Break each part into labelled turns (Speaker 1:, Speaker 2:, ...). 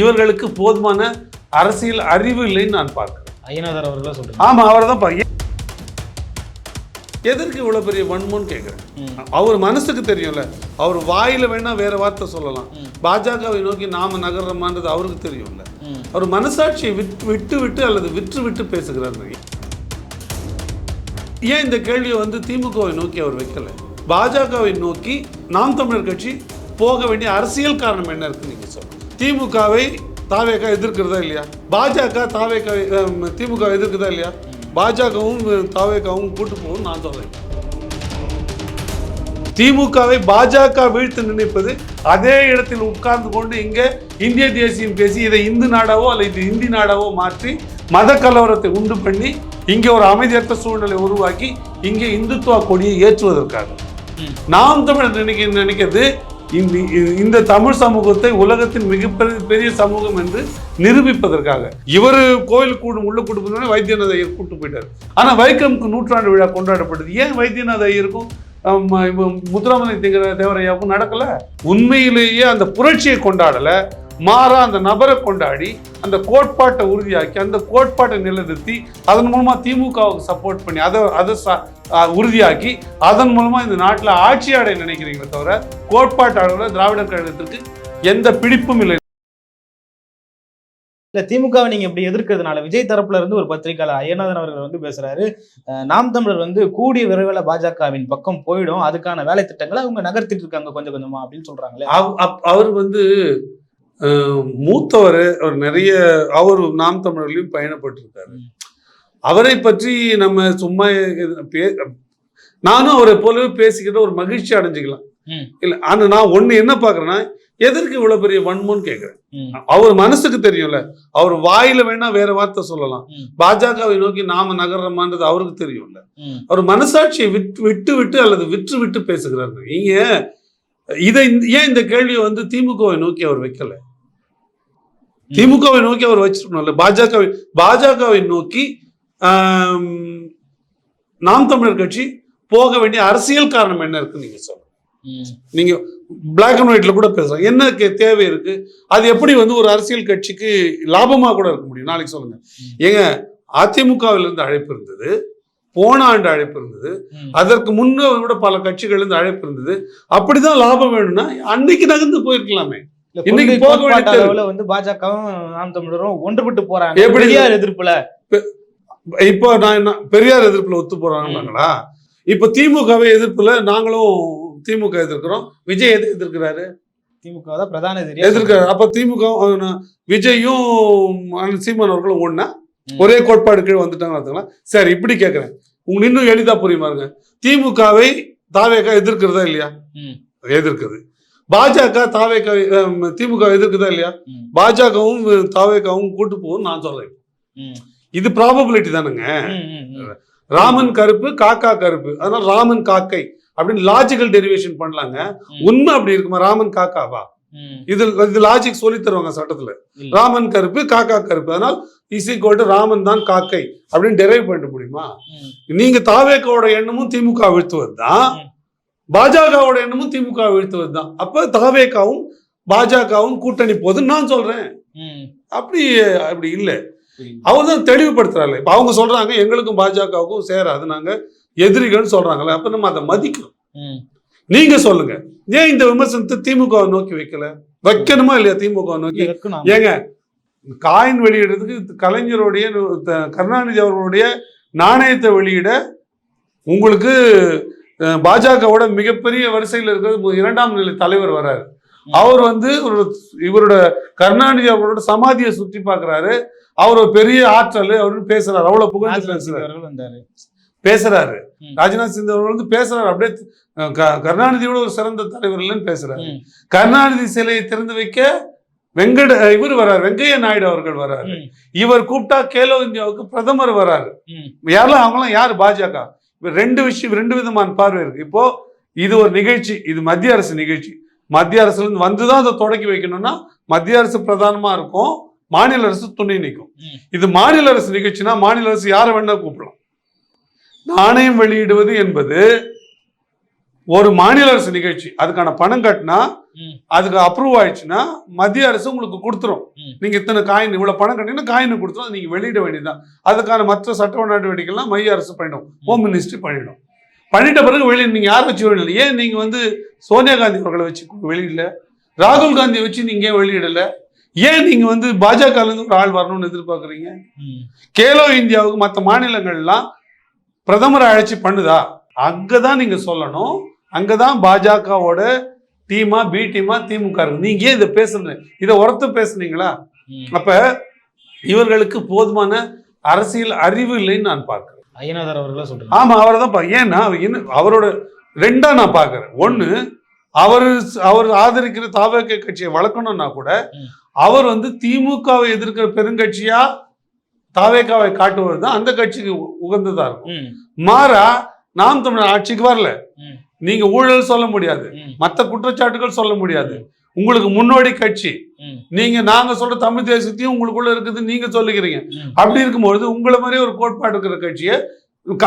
Speaker 1: இவர்களுக்கு போதுமான அரசியல் அறிவு இல்லைன்னு நான் பார்க்கிறேன்.
Speaker 2: ஐயனாதர் அவர்களா சொல்றீங்க.
Speaker 1: ஆமா அவரை தான் எதற்கு இவ்வளவு பெரிய வன்மம்னு கேட்குறேன். அவர் மனசுக்கு தெரியும்ல. அவர் வாயில வேணா வேற வார்த்தை சொல்லலாம். பாஜகவை நோக்கி நாம நகர்றோமான்றது அவருக்கு தெரியும்ல. அவர் மனசாட்சியை விட்டு விட்டு விட்டு அல்லது விற்று விட்டு பேசுகிறார் ஏன் இந்த கேள்வியை வந்து திமுகவை நோக்கி அவர் வைக்கல? பாஜகவை நோக்கி நாம் தமிழர் கட்சி போக வேண்டிய அரசியல் காரணம் என்ன இருக்கு நீங்க சொல்லுங்க. திமுகவை தாவேக்கா எதிர்க்கிறதா இல்லையா? பாஜக தாவேக்கா திமுக எதிர்க்குதா இல்லையா? பாஜகவும் தாவேக்காவும் கூட்டு போகும் நான் சொல்றேன் திமுகவை பாஜக வீழ்த்து நினைப்பது அதே இடத்தில் உட்கார்ந்து கொண்டு இங்க இந்திய தேசியம் பேசி இதை இந்து நாடாவோ அல்லது இந்தி நாடாவோ மாற்றி மத கலவரத்தை உண்டு பண்ணி இங்கே ஒரு அமைதியற்ற சூழ்நிலை உருவாக்கி இங்கே இந்துத்துவ கொடியை ஏற்றுவதற்காக. நாம் தமிழர் நினைக்க நினைக்கிறது இந்த இந்த தமிழ் சமூகத்தை உலகத்தின் மிகப்பெரிய பெரிய சமூகம் என்று நிரூபிப்பதற்காக. இவர் கோயில் கூடும் உள்ள கூட்டு வைத்தியநாத ஐயர் கூட்டு போயிட்டார். ஆனால் வைக்கமுக்கு நூற்றாண்டு விழா கொண்டாடப்படுது. ஏன் வைத்தியநாத ஐயருக்கும் ஆம், முத்துராமலை திங்கிற தேவரையாவுக்கும் நடக்கல? உண்மையிலேயே அந்த புரட்சியை கொண்டாடல. மாறா அந்த நபரை கொண்டாடி அந்த கோட்பாட்டை உறுதியாக்கி அந்த கோட்பாட்டை நிலைநிறுத்தி அதன் மூலமா திமுகவுக்கு சப்போர்ட் பண்ணி அதை அதை உறுதியாக்கி அதன் மூலமா இந்த நாட்டில் ஆட்சி நினைக்கிறீங்களே தவிர கோட்பாட்டு அளவில் திராவிடர் கழகத்திற்கு எந்த பிடிப்பும் இல்லை.
Speaker 2: இல்ல திமுகவை நீங்க இப்படி எதிர்க்கிறதுனால விஜய் தரப்புல இருந்து ஒரு பத்திரிகையாளர் ஐயநாதன் அவர்கள் வந்து பேசுறாரு. நாம் தமிழர் வந்து கூடிய விரைவில் பாஜகவின் பக்கம் போயிடும். அதுக்கான வேலை திட்டங்களை அவங்க நகர்த்திட்டு இருக்காங்க கொஞ்சம் கொஞ்சமா அப்படின்னு சொல்றாங்களே.
Speaker 1: அவர் வந்து மூத்தவர் அவர் நிறைய அவர் நாம் தமிழர்லையும் பயணப்பட்டிருக்காரு. அவரை பற்றி நம்ம சும்மா நானும் அவரை போலவே பேசிக்கிட்ட ஒரு மகிழ்ச்சி அடைஞ்சுக்கலாம். இல்ல ஆனா நான் ஒண்ணு என்ன பாக்குறேன்னா எதற்கு இவ்வளவு பெரிய வன்மம்னு கேக்குறேன்.
Speaker 2: ம்,
Speaker 1: அவர் மனசுக்கு தெரியும்ல. அவர் வாயில வேணா வேற வார்த்தை சொல்லலாம். பாஜகவை நோக்கி நாம நகர்றோமான்றது அவருக்கு தெரியும்ல. அவர் மனசாட்சியை விட்டு விட்டு விட்டு அல்லது விற்று விட்டு பேசுகிறார் நீங்க இதை ஏன் இந்த கேள்வியை வந்து திமுகவை நோக்கி அவர் வைக்கல? திமுகவை நோக்கி அவர் வச்சிருக்கணும்ல. பாஜகவை பாஜகவை நோக்கி நாம் தமிழர் கட்சி போக வேண்டிய அரசியல் காரணம் என்ன இருக்கு நீங்க சொல்லுங்க. நீங்க பிளாக் அண்ட் ஒயிட்ல கூட பேசலாம். என்ன கே- தேவை இருக்கு? அது எப்படி வந்து ஒரு அரசியல் கட்சிக்கு லாபமா கூட இருக்க முடியும்? நாளைக்கு சொல்லுங்க. ஏங்க அதிமுகவில் இருந்து அழைப்பு இருந்தது போன ஆண்டு அழைப்பு இருந்தது. அதற்கு முன்ன கூட பல கட்சிகள் இருந்து அழைப்பு இருந்தது. அப்படிதான் லாபம் வேணும்னா அன்னைக்கு நகர்ந்து போயிருக்கலாமே. இன்னைக்கு போக
Speaker 2: அளவுல வந்து பாஜகவும் நாம் தமிழரும் ஒன்றுபட்டு போறாங்க? பெரியார் எதிர்ப்புல.
Speaker 1: இப்போ நான் என்ன பெரியார் எதிர்ப்புல ஒத்து போறாங்களாங்களா? இப்போ திமுகவை எதிர்ப்புல நாங்களும் திமுக எதிர்க்கிறோம். விஜய் எது எதிர்க்கிறாரு?
Speaker 2: திமுக தான் பிரதான எதிரியா?
Speaker 1: எதிர்க்கிறாரு. அப்ப திமுக விஜயும் சீமான் அவர்களும்
Speaker 2: ம்.
Speaker 1: ஒரே கோட்பாடு கீழ் வந்துட்டாங்க சரி இப்படி கேட்கிறேன் உங்களுக்கு இன்னும் எளிதா புரியுமா பாருங்க திமுகவை தாவேக்கா எதிர்க்கிறதா இல்லையா? எதிர்க்குது. பாஜக தாவேக்கா திமுக எதிர்க்குதா இல்லையா? பாஜகவும் தாவேக்காவும் கூட்டு போகும் நான் சொல்றேன் இது ப்ராபபிலிட்டி தானுங்க. ராமன் கருப்பு காக்கா கருப்பு. அதனால ராமன் காக்கை அப்படின்னு லாஜிக்கல் டெரிவேஷன் பண்ணலாங்க. உண்மை அப்படி இருக்குமா? ராமன் காக்காவா? இது இது லாஜிக் சொல்லி தருவாங்க சட்டத்துல. ராமன் கருப்பு காக்கா கருப்பு. அதனால் இஸ் ஈக்குவல் டு ராமன் தான் காக்கை அப்படின்னு டெரைவ் பண்ணிட முடியுமா? நீங்க தாவேக்காவோட எண்ணமும் திமுக வீழ்த்துவது தான்
Speaker 2: ம்.
Speaker 1: பாஜகவோட எண்ணமும் திமுக வீழ்த்துவது தான் அப்ப தாவேக்காவும் பாஜகவும் கூட்டணி போகுதுன்னு நான் சொல்றேன். அப்படி அப்படி இல்லை. அவர் தான் தெளிவுபடுத்துறாரு இப்ப அவங்க சொல்றாங்க எங்களுக்கும் பாஜகவுக்கும் சேராது. நாங்க எதிரிகள்னு சொல்றாங்களே அப்ப நம்ம அதை மதிக்கிறோம் நீங்க சொல்லுங்க. ஏன் இந்த விமர்சனத்தை திமுக நோக்கி வைக்கல? வைக்கணுமா இல்லையா திமுக நோக்கி. ஏங்க காயின் வெளியிடுறதுக்கு கலைஞருடைய கருணாநிதி அவர்களுடைய நாணயத்தை வெளியிட உங்களுக்கு பாஜகவோட மிகப்பெரிய வரிசையில் இருக்கிறது இரண்டாம் நிலை தலைவர் வராரு அவர் வந்து ஒரு இவரோட கருணாநிதி அவர்களோட சமாதியை சுற்றி பார்க்கறாரு. அவர் ஒரு பெரிய ஆற்றல் அவருன்னு பேசுறாரு. அவ்வளவு புகழ்ந்து பேசுறாரு. பேசுறாரு. ராஜ்நாத் சிங் அவர்கள் வந்து பேசுறாரு. அப்படியே கருணாநிதியோட ஒரு சிறந்த தலைவர் இல்லைன்னு பேசுறாரு. கருணாநிதி சிலையை திறந்து வைக்க வெங்கட இவர் வராரு வெங்கைய நாயுடு அவர்கள் வராரு
Speaker 2: ம்,
Speaker 1: இவர் கூப்பிட்டா கேலோ இந்தியாவுக்கு பிரதமர் வராரு
Speaker 2: ம்,
Speaker 1: யாரெல்லாம் அவங்களாம் யார்? பாஜக. ரெண்டு விஷயம் ரெண்டு விதமான பார்வை இருக்கு இப்போ இது ஒரு நிகழ்ச்சி இது மத்திய அரசு நிகழ்ச்சி மத்திய அரசுல இருந்து வந்துதான் அதை தொடக்கி வைக்கணும்னா மத்திய அரசு பிரதானமா இருக்கும் மாநில அரசு துணை நிற்கும். இது மாநில அரசு நிகழ்ச்சினா மாநில அரசு யாரை வேணா கூப்பிடலாம் நாணயம் வெளியிடுவது என்பது ஒரு மாநில அரசு நிகழ்ச்சி அதுக்கான பணம் கட்டினா. அதுக்கு அப்ரூவ் ஆயிடுச்சுன்னா மத்திய அரசு உங்களுக்கு கொடுத்துரும். நீங்க இத்தனை காயின் இவ்வளவு பணம் கட்டிங்கன்னா காயின் கொடுத்துரும். நீங்க வெளியிட வேண்டியதுதான். அதுக்கான மற்ற சட்ட நடவடிக்கைகள்லாம் மைய அரசு பண்ணிடும். ஹோம் மினிஸ்ட்ரி பண்ணிடும். பண்ணிட்ட பிறகு வெளியே நீங்க யார் வச்சு வெளியிடல? ஏன் நீங்க வந்து சோனியா காந்தி அவர்களை வச்சு வெளியிடல? ராகுல் காந்தியை வச்சு நீங்க ஏன் வெளியிடல? ஏன் நீங்க வந்து பாஜக இருந்து ஒரு ஆள் வரணும்னு எதிர்பார்க்கறீங்க. கேலோ இந்தியாவுக்கு மற்ற மாநிலங்கள்லாம் பிரதமரை அழைச்சி பண்ணுதா? அங்கதான் நீங்க சொல்லணும். அங்கதான் பாஜகவோட டீமா பி டீமா திமுக நீங்க ஏன் இதை பேசுறது இதை உரத்து பேசுனீங்களா. அப்ப இவர்களுக்கு போதுமான அரசியல் அறிவு இல்லைன்னு நான் பார்க்கிறேன்.
Speaker 2: ஐயனாதர் அவர்களா சொல்றாங்க?
Speaker 1: ஆமா அவரை தான் ஏன்னா அவரோட ரெண்டா நான் பார்க்கிறேன். ஒண்ணு அவர் அவர் ஆதரிக்கிற தாவக கட்சியை வளர்க்கணும்னா கூட. அவர் வந்து திமுகவை எதிர்க்கிற பெருங்கட்சியா தாவேக்காவை காட்டுவது தான் அந்த கட்சிக்கு உகந்ததா இருக்கும். மாறா நாம் தமிழர் ஆட்சிக்கு வரல. நீங்க ஊழல் சொல்ல முடியாது. மற்ற குற்றச்சாட்டுகள் சொல்ல முடியாது உங்களுக்கு முன்னோடி கட்சி. நீங்க நாங்க சொல்ற தமிழ் தேசத்தையும் உங்களுக்குள்ள இருக்குது நீங்க சொல்லுகிறீங்க. அப்படி இருக்கும்பொழுது உங்களை மாதிரி ஒரு கோட்பாடு இருக்கிற கட்சியை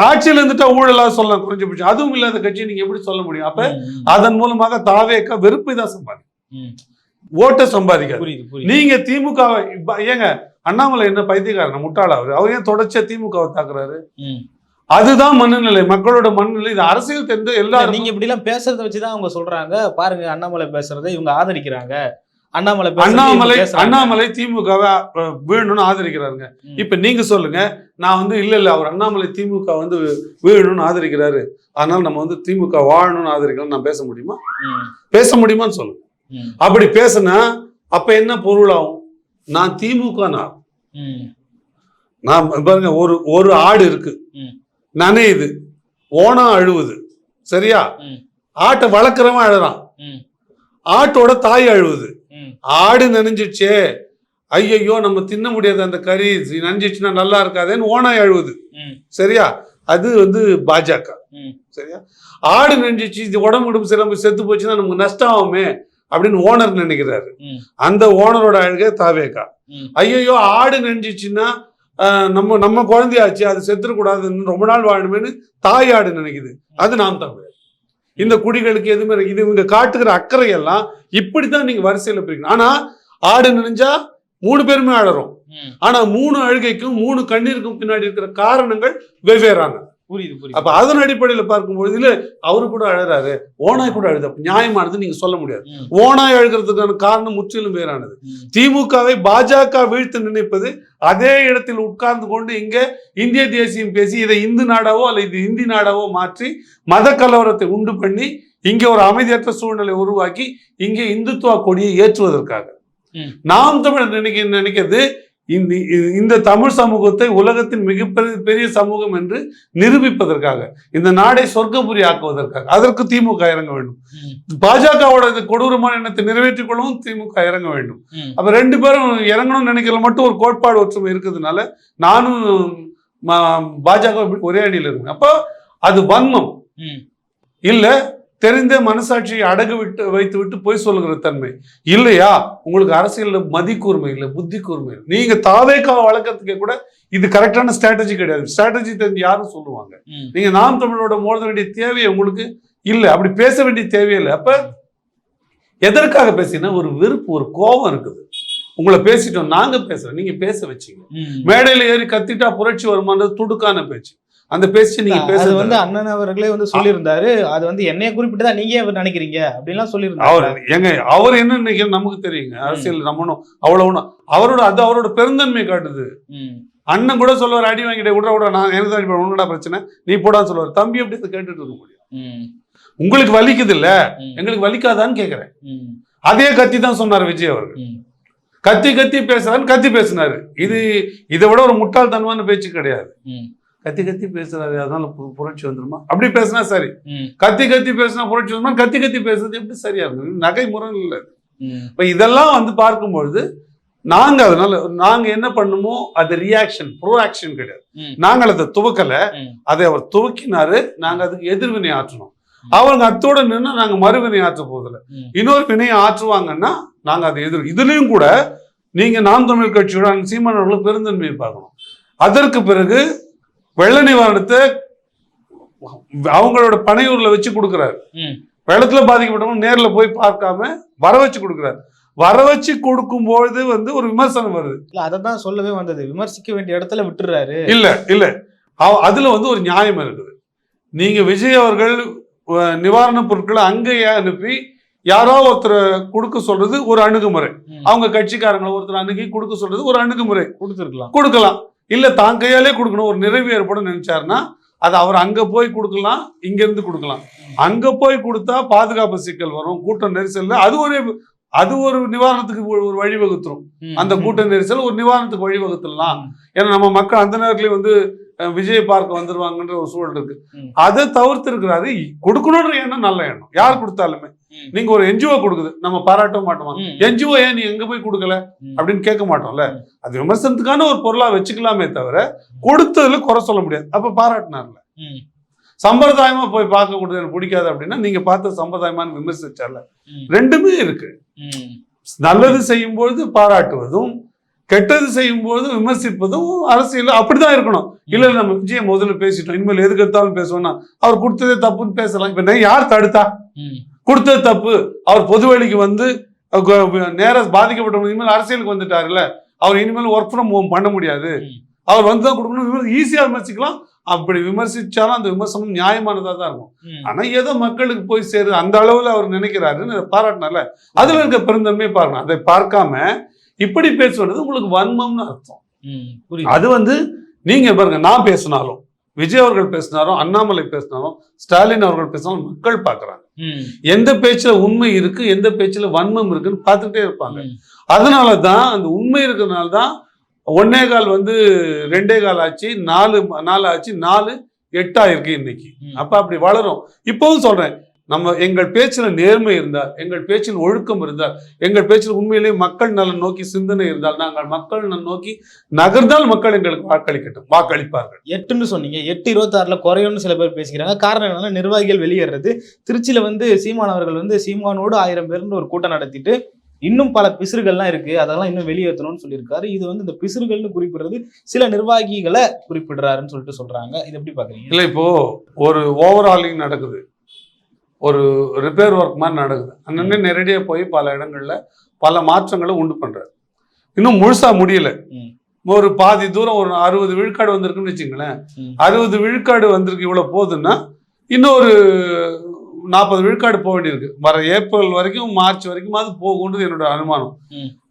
Speaker 1: ஆட்சியில் இருந்துட்டா ஊழலா சொல்லலாம் குறைஞ்சபட்சம் அதுவும் இல்லாத கட்சியை நீங்க எப்படி சொல்ல முடியும் அப்ப. அதன் மூலமாக தாவேக்க வெறுப்பை தான் சம்பாதிக்கும். ஓட்டை சம்பாதிக்காது
Speaker 2: புரியுது
Speaker 1: நீங்க திமுக ஏங்க அண்ணாமலை என்ன பைத்தியக்காரன் முட்டாளா அவரு ஏன் தொடர்ச்சியா திமுகவை தாக்குறாரு. அதுதான் மனநிலை மக்களோட மனநிலை இது அரசியல் தெரிந்த எல்லாரும்
Speaker 2: நீங்க இப்படி எல்லாம் பேசுறத வச்சுதான் அவங்க சொல்றாங்க பாருங்க அண்ணாமலை பேசுறதை இவங்க ஆதரிக்கிறாங்க அண்ணாமலை
Speaker 1: அண்ணாமலை. அண்ணாமலை திமுகவை வீழணும்னு ஆதரிக்கிறாருங்க. இப்ப நீங்க சொல்லுங்க நான் வந்து இல்ல இல்ல அவர் அண்ணாமலை திமுக வந்து வீழணும்னு ஆதரிக்கிறாரு அதனால நம்ம வந்து திமுக வாழணும்னு ஆதரிக்கலாம் நான் பேச முடியுமா. பேச முடியுமான்னு சொல்லுங்க. அப்படி பேசுனா அப்ப என்ன பொருளாகும் நான் திமுக நான். நான் பாருங்க ஒரு ஒரு ஆடு இருக்கு. நனையுது ஓணம் அழுவுது சரியா. ஆட்டை வளர்க்குறவன் அழுறான். ஆட்டோட தாய் அழுவுது. ஆடு நனைஞ்சிடுச்சே ஐயையோ நம்ம தின்ன முடியாது அந்த கறி நனைஞ்சிச்சுன்னா நல்லா இருக்காதேன்னு ஓனாய் அழுவுது. சரியா அது வந்து பாஜக. சரியா ஆடு நெஞ்சிச்சு இது உடம்பு உடம்பு சிறம்பு செத்து போச்சுன்னா நமக்கு நஷ்டம் ஆகுமே அப்படின்னு ஓனர் நினைக்கிறாரு. அந்த ஓனரோட அழுகை தாவேக்கா. ஐயையோ ஆடு நெஞ்சிச்சுன்னா ஆஹ், நம்ம நம்ம குழந்தையாச்சு அது செத்துடக்கூடாதுன்னு ரொம்ப நாள் வாழணுமேனு தாய் ஆடு நினைக்குது. அது நாம் தமிழர். இந்த குடிகளுக்கு எதுவுமே. இது இவங்க காட்டுகிற அக்கறை எல்லாம் இப்படித்தான் நீங்க வரிசையில பிரிக்கணும் ஆனா ஆடு நினைஞ்சா மூணு பேருமே அழறோம். ஆனா மூணு அழுகைக்கும் மூணு கண்ணீருக்கும் பின்னாடி இருக்கிற காரணங்கள் வெவ்வேறான.
Speaker 2: புரியுது புரியுது
Speaker 1: அப்ப அதன் அடிப்படையில பார்க்கும்பொழுது இல்ல அவரு கூட அழறாரு ஓனாய் கூட அழுது நியாயமானது நீங்க சொல்ல முடியாது. ஓனாய் அழுகிறதுக்கான காரணம் முற்றிலும் வேறானது. திமுகவை பாஜக வீழ்த்து நினைப்பது அதே இடத்தில் உட்கார்ந்து கொண்டு இங்க இந்திய தேசியம் பேசி இதை இந்து நாடாவோ அல்லது இது இந்தி நாடாவோ மாற்றி மத கலவரத்தை உண்டு பண்ணி இங்கே ஒரு அமைதியற்ற சூழ்நிலை உருவாக்கி இங்கே இந்துத்துவ கொடியை ஏற்றுவதற்காக. நாம் தமிழர் நினைக்க நினைக்கிறது இந்த இந்த தமிழ் சமூகத்தை உலகத்தின் மிகப்பெரிய பெரிய சமூகம் என்று நிரூபிப்பதற்காக இந்த நாடை சொர்க்கபுரி ஆக்குவதற்காக அதற்கு திமுக இறங்க வேண்டும். பாஜகவோட இந்த கொடூரமான எண்ணத்தை நிறைவேற்றிக் கொள்ளவும் திமுக இறங்க வேண்டும். அப்ப ரெண்டு பேரும் இறங்கணும்னு நினைக்கிறதுல மட்டும் ஒரு கோட்பாடு ஒற்றுமை இருக்கிறதுனால நானும் பாஜக ஒரே அணியில் இருக்கேன் அப்போ அது வன்மம். இல்ல தெரிந்த மனசாட்சியை அடகு விட்டு வைத்து விட்டு போய் சொல்லுகிற தன்மை. இல்லையா? உங்களுக்கு அரசியல்ல மதி கூர்மை இல்லை புத்தி கூர்மை இல்லை. நீங்க தாவேக்கா வழக்கத்துக்கே கூட இது கரெக்டான ஸ்ட்ராட்டஜி கிடையாது. ஸ்ட்ராட்டஜி தெரிஞ்சு யாரும் சொல்லுவாங்க. நீங்க நாம் தமிழோட மோத வேண்டிய தேவை உங்களுக்கு இல்லை. அப்படி பேச வேண்டிய தேவையில்லை அப்ப எதற்காக பேசினா ஒரு வெறுப்பு ஒரு கோபம் இருக்குது. உங்களை பேசிட்டோம் நாங்க பேசுறோம் நீங்க பேச வச்சீங்க. மேடையில ஏறி கத்திட்டா புரட்சி வருமானது துடுக்கான பேச்சு. அந்த பேச்சு நீங்க
Speaker 2: அது
Speaker 1: பேச
Speaker 2: வந்து அண்ணன் அவர்களே வந்து சொல்லியிருந்தாரு. அது வந்து என்னைய குறிப்பிட்டு தான் நீங்க நினைக்கிறீங்க. அப்படின்லாம்
Speaker 1: அவர்
Speaker 2: சொல்லியிருந்தாரு
Speaker 1: எங்க அவர் என்ன நினைக்கிறது நமக்கு தெரியுங்க. அரசியல் நம்ம அவ்வளவு அவரோட அது அவரோட பெருந்தன்மை காட்டுது. அண்ணன் கூட சொல்லுவார் அடி வாங்கிட்டு விட விட நான் எனக்கு தான் உன்னடா பிரச்சனை. நீ போடான்னு சொல்லுவார். தம்பி அப்படி கேட்டுட்டு இருக்க முடியும். உங்களுக்கு வலிக்குது இல்ல. எங்களுக்கு வலிக்காதான்னு கேக்குறேன். அதே கத்தி தான் சொன்னார் விஜய் அவர்கள். கத்தி கத்தி பேசுறான்னு கத்தி பேசினாரு. இது இதை விட ஒரு முட்டாள்தனமான பேச்சு கிடையாது. கத்தி கத்தி பேசுறாரு அதனால பு- புரட்சி வந்துருமா? அப்படி பேசினா சரி. கத்தி கத்தி பேசினா புரட்சி வந்துருமா? கத்தி கத்தி பேசுறது எப்படி சரியா இருக்கும்? நகைமுறை இல்லை. இப்ப இதெல்லாம் வந்து பார்க்கும்பொழுது நாங்க அதனால நாங்க என்ன பண்ணுமோ அது ரியாக்ஷன் ப்ரோ ஆக்ஷன் கிடையாது. நாங்கள் அதை துவக்கல. அதை அவர் துவக்கினாரு. நாங்க அதுக்கு எதிர்வினை ஆற்றணும். அவங்க அத்தோட நின்று நாங்க மறுவினை ஆற்ற போதில்லை. இன்னொரு வினையை ஆற்றுவாங்கன்னா நாங்க அதை எதிர் இதுலயும் கூட நீங்க நாம் தமிழ் கட்சியோட அண்ணன் சீமான் அவர்களுக்கு பெருந்தன்மையை பார்க்கணும். அதற்கு பிறகு வெள்ள நிவாரணத்தை அவங்களோட பனையூர்ல வச்சு கொடுக்குறாரு. வெள்ளத்துல பாதிக்கப்பட்டவங்க நேர்ல போய் பார்க்காம வர வச்சு கொடுக்குறாரு. வர வச்சு கொடுக்கும்பொழுது வந்து ஒரு விமர்சனம் வருது.
Speaker 2: இல்ல அதை தான் சொல்லவே வந்தது. விமர்சிக்க வேண்டிய இடத்துல விட்டுறாரு.
Speaker 1: இல்ல இல்ல. அதுல வந்து ஒரு நியாயம் இருக்குது. நீங்க விஜய் அவர்கள் நிவாரணப் பொருட்களை அங்கேயே அனுப்பி யாரோ ஒருத்தரை கொடுக்க சொல்றது ஒரு அணுகுமுறை. அவங்க கட்சிக்காரங்களை ஒருத்தர் அணுகி கொடுக்க சொல்றது ஒரு அணுகுமுறை.
Speaker 2: கொடுத்துருக்கலாம்.
Speaker 1: கொடுக்கலாம். இல்ல தான் கையாலே கொடுக்கணும். ஒரு நிறைவு ஏற்படும் நினைச்சாருன்னா அது அவர் அங்க போய் கொடுக்கலாம் இங்க இருந்து கொடுக்கலாம். அங்க போய் கொடுத்தா பாதுகாப்பு சிக்கல் வரும். கூட்ட நெரிசல்ல அது ஒரு அது ஒரு நிவாரணத்துக்கு ஒரு வழிவகுத்துரும். அந்த கூட்ட நெரிசல் ஒரு நிவாரணத்துக்கு வழிவகுத்துடலாம். ஏன்னா நம்ம மக்கள் அந்த நேரத்துலயும் வந்து விஜய் பார்க்க வந்துருவாங்கன்ற ஒரு சூழல் இருக்கு. அதை தவிர்த்து இருக்கிறாரு கொடுக்கணுன்ற எண்ணம் நல்ல எண்ணம். யார் கொடுத்தாலுமே. நீங்க ஒரு என்ஜிஓ கொடுக்குது நம்ம பாராட்ட மாட்டோமா. என்ஜிஓ ஏன் நீ எங்க போய் கொடுக்கல. அப்படின்னு கேட்க மாட்டோம்ல. அது விமர்சனத்துக்கான ஒரு பொருளா வச்சுக்கலாமே தவிர கொடுத்ததுல குறை சொல்ல முடியாது அப்ப பாராட்டினார்ல. சம்பிரதாயமா போய் பார்க்க கூடாது எனக்கு பிடிக்காது அப்படின்னா நீங்க பார்த்த சம்பிரதாயமான விமர்சிச்சார்ல. ரெண்டுமே இருக்கு. நல்லது செய்யும் பொழுது பாராட்டுவதும் கெட்டது செய்யும் பொழுது விமர்சிப்பதும் அரசியல் அப்படிதான் இருக்கணும் இல்ல நம்ம விஜய் முதல்ல பேசிட்டோம் இனிமேல் எதுக்கு எடுத்தாலும் பேசுவோம்னா அவர் கொடுத்ததே தப்புன்னு பேசலாம் இப்ப யார் தடுத்தா. கொடுத்தது தப்பு. அவர் பொது வழிக்கு வந்து அஹ், கு- நேர பாதிக்கப்பட்டவங்க இனிமேல் அரசியலுக்கு வந்துட்டாருல்ல. அவர் இனிமேல் ஒர்க் ஃப்ரம் ஹோம் பண்ண முடியாது. அவர் வந்து தான் கொடுக்கணும். ஈஸியா விமர்சிக்கலாம். அப்படி விமர்சிச்சாலும் அந்த விமர்சனம் நியாயமானதா தான் இருக்கும். ஆனா ஏதோ மக்களுக்கு போய் சேரு அந்த அளவுல அவர் நினைக்கிறாருன்னு பாராட்டினால அதுல இருக்க பெருந்தன்மையை பார்க்கணும் அதை பார்க்காம இப்படி பேசுவது உங்களுக்கு வன்மம்னு அர்த்தம். அது வந்து நீங்க பாருங்க நான் பேசினாலும் விஜய் அவர்கள் பேசினாலும் அண்ணாமலை பேசினாலும் ஸ்டாலின் அவர்கள் பேசினாலும் மக்கள் பார்க்கறாங்க. எந்த பேச்சுல உண்மை இருக்கு எந்த பேச்சுல வன்மம் இருக்குன்னு பார்த்துட்டே இருப்பாங்க. அதனால தான் அந்த உண்மை இருக்கிறதுனால தான் ஒன்னே கால் வந்து ரெண்டே கால் ஆச்சு நாலு நாலு ஆச்சு நாலு எட்டா இருக்கு இன்னைக்கு. அப்ப அப்படி வளரும் இப்பவும் சொல்றேன் நம்ம எங்கள் பேச்சுல நேர்மை இருந்தால் எங்கள் பேச்சில் ஒழுக்கம் இருந்தால் எங்கள் பேச்சில் உண்மையிலேயே மக்கள் நலன் நோக்கி சிந்தனை இருந்தால் நாங்கள் மக்கள் நலன் நோக்கி நகர்ந்தால் மக்கள் எங்களுக்கு வாக்களிக்கட்டும் வாக்களிப்பார்கள்.
Speaker 2: எட்டுன்னு சொன்னீங்க. எட்டு இருபத்தாறுல குறையும்னு சில பேர் பேசிக்கிறாங்க. காரணம் என்னன்னா நிர்வாகிகள் வெளியேறது. திருச்சியில வந்து சீமான் அவர்கள் வந்து சீமானோடு ஆயிரம் பேர்னு ஒரு கூட்டம் நடத்திட்டு இன்னும் பல பிசுறுகள்லாம் இருக்கு. அதெல்லாம் இன்னும் வெளியேற்றணும்னு சொல்லியிருக்காரு. இது வந்து இந்த பிசுறுகள்னு குறிப்பிடுறது சில நிர்வாகிகளை குறிப்பிடுறாருன்னு சொல்லிட்டு சொல்றாங்க. இது எப்படி பாக்குறீங்க?
Speaker 1: இல்லை இப்போ ஒரு ஓவராலிங் நடக்குது. ஒரு ரிப்பேர் ஒர்க் மாதிரி நடக்குது. அங்கங்கே நேரடியாக போய் பல இடங்கள்ல பல மாற்றங்களை உண்டு பண்றாரு. இன்னும் முழுசா முடியல. ஒரு பாதி தூரம் ஒரு அறுபது விழுக்காடு வந்திருக்குன்னு வச்சுங்களேன். அறுபது விழுக்காடு வந்திருக்கு இவ்வளவு போகுதுன்னா இன்னொரு நாற்பது விழுக்காடு போக வேண்டியிருக்கு. வர ஏப்ரல் வரைக்கும் மார்ச் வரைக்கும் அது போகும்ன்றது என்னோட அனுமானம்.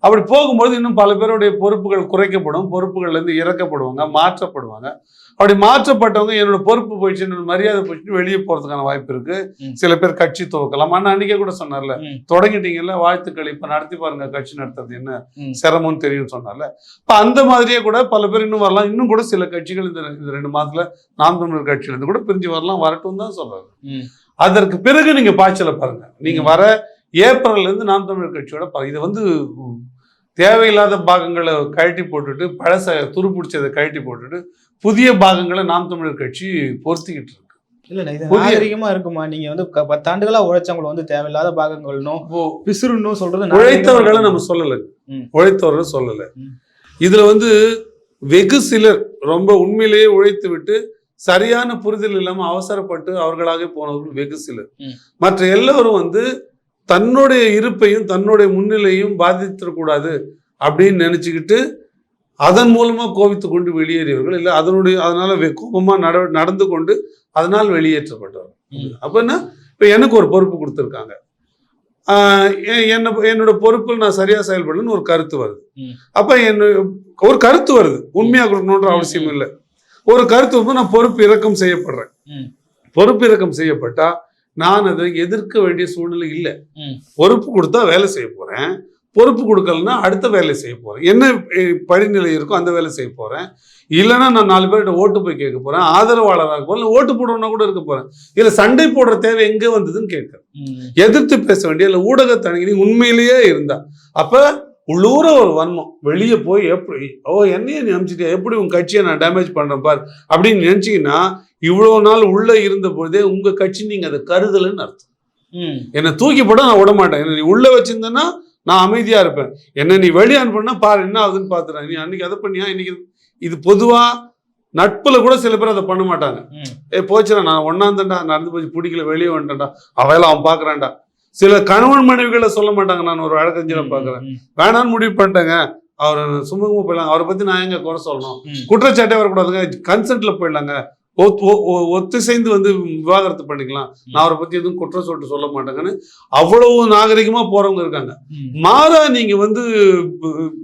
Speaker 1: அப்படி போகும்போது இன்னும் பல பேருடைய பொறுப்புகள் குறைக்கப்படும். பொறுப்புகள்ல இருந்து இறக்கப்படுவாங்க மாற்றப்படுவாங்க. அப்படி மாற்றப்பட்டவங்க என்னோட பொறுப்பு போயிடுச்சு என்னோட மரியாதை போயிடுச்சு வெளியே போறதுக்கான வாய்ப்பு இருக்கு. சில பேர் கட்சி துவக்கலாம். அண்ணா அன்னைக்கே கூட சொன்னார்ல. தொடங்கிட்டீங்கல்ல வாழ்த்துக்கள். இப்ப நடத்தி பாருங்க கட்சி நடத்துறது என்ன. சிரமம்னு தெரியும் சொன்னார்ல. இப்ப அந்த மாதிரியே கூட பல பேர் இன்னும் வரலாம். இன்னும் கூட சில கட்சிகள் இந்த இந்த ரெண்டு மாதத்துல நாம் தமிழர் கட்சியில இருந்து கூட பிரிஞ்சு வரலாம் வரட்டும் தான் சொல்றாரு. அதற்கு பிறகு நீங்க பாய்ச்சல பாருங்க. நீங்க வர ஏப்ரல்ல இருந்து நாம் தமிழர் கட்சியோட இது வந்து தேவையில்லாத பாகங்களை கழட்டி போட்டுட்டு பழச துரு பிடிச்சதை கழட்டி போட்டுட்டு புதிய பாகங்களை நாம் தமிழர் கட்சி பொருத்திக்கிட்டு இருக்கு
Speaker 2: இல்ல இது
Speaker 1: புதிய-
Speaker 2: நாகரிகமா இருக்குமா நீங்க வந்து பத்தாண்டுகளா உழைச்சவங்களை வந்து தேவையில்லாத பாகங்கள்னும்
Speaker 1: இப்போ
Speaker 2: பிசுறுன்னும் சொல்றது
Speaker 1: உழைத்தவர்களை? நம்ம சொல்லல. உழைத்தவர்களை சொல்லல. இதுல வந்து வெகு சிலர் ரொம்ப உண்மையிலேயே உழைத்து விட்டு சரியான புரிதல் இல்லாம அவசரப்பட்டு அவர்களாக போனவர்கள் வெகு சிலர். மற்ற எல்லோரும் வந்து தன்னுடைய இருப்பையும் தன்னுடைய முன்னிலையும் பாதித்திடக்கூடாது அப்படின்னு நினைச்சுக்கிட்டு அதன் மூலமா கோபித்து கொண்டு வெளியேறியவர்கள். இல்லை அதனுடைய அதனால வெ- கோபமா நட நடந்து கொண்டு அதனால் வெளியேற்றப்பட்டவர்கள்.
Speaker 2: ம்.
Speaker 1: அப்ப என்ன? இப்ப எனக்கு ஒரு பொறுப்பு கொடுத்துருக்காங்க. என்ன என்னோட பொறுப்பில் நான் சரியா செயல்படணும்னு ஒரு கருத்து வருது. அப்ப என்ன ஒரு கருத்து வருது. உண்மையா கொடுக்கணுன்ற அவசியம் இல்லை. ஒரு கருத்து வந்து நான் பொறுப்பு இறக்கம் செய்யப்படுறேன். பொறுப்பு இறக்கம் செய்யப்பட்டா நான் அதை எதிர்க்க வேண்டிய சூழ்நிலை இல்லை. பொறுப்பு கொடுத்தா வேலை செய்ய போறேன். பொறுப்பு கொடுக்கலன்னா அடுத்த வேலை செய்ய போறேன். என்ன படிநிலை இருக்கோ அந்த வேலை செய்ய போறேன். இல்லைன்னா நான் நாலு பேர்கிட்ட ஓட்டு போய் கேட்க போறேன். ஆதரவாளராக போறேன். இல்ல ஓட்டு போடுறவனா கூட இருக்க போறேன். இல்ல சண்டை போடுற தேவை எங்க வந்ததுன்னு கேட்கிறேன். எதிர்த்து பேச வேண்டிய இல்ல ஊடகத்தணிக்கு நீ உண்மையிலேயே இருந்தா. அப்ப உள்ளூர ஒரு வன்மம். வெளியே போய் எப்படி ஓ என்னையே நீ அமிச்சிட்டியா எப்படி உன் கட்சியை நான் டேமேஜ் பண்றேன் பார்? அப்படின்னு நினைச்சீங்கன்னா இவ்வளவு நாள் உள்ள இருந்த பொழுதே உங்க கட்சி நீங்க அதை கருதலன்னு அர்த்தம். என்னை தூக்கி போட நான் விட மாட்டேன். என்னை நீ உள்ள வச்சிருந்தேன்னா நான் அமைதியா இருப்பேன். என்ன நீ வெளியே அனுப்புனா பாரு என்ன ஆகுதுன்னு பாத்துறேன். நீ அன்னைக்கு அதை பண்ணியா? இன்னைக்கு இது- இது பொதுவா நட்புல கூட சில பேர் அதை பண்ண மாட்டாங்க. ஏ போச்சுடா நான் ஒன்னாந்தண்டா நடந்து போய் பிடிக்கல வெளியே வந்துட்டேன்டா. அவையெல்லாம் அவன் பாக்குறான்டா. சில கணவன் மனைவிகளை சொல்ல மாட்டாங்க. நான் ஒரு வழக்கறிஞரை பாக்குறேன் வேணான்னு முடிவு பண்ணிட்டேங்க. அவர் சுமூகமா போயிடலாங்க. அவரை பத்தி நான் எங்க குறை சொல்லணும். குற்றச்சாட்டே வரக்கூடாதுங்க. கன்சென்ட்ல போயிடலாங்க. ஒத்துசைந்து வந்து விவாகரத்து பண்ணிக்கலாம். நான் அவரை பத்தி எதுவும் குற்றம் சொல்லிட்டு சொல்ல மாட்டேங்கன்னு அவ்வளவு நாகரிகமா போறவங்க இருக்காங்க. மாறா நீங்க வந்து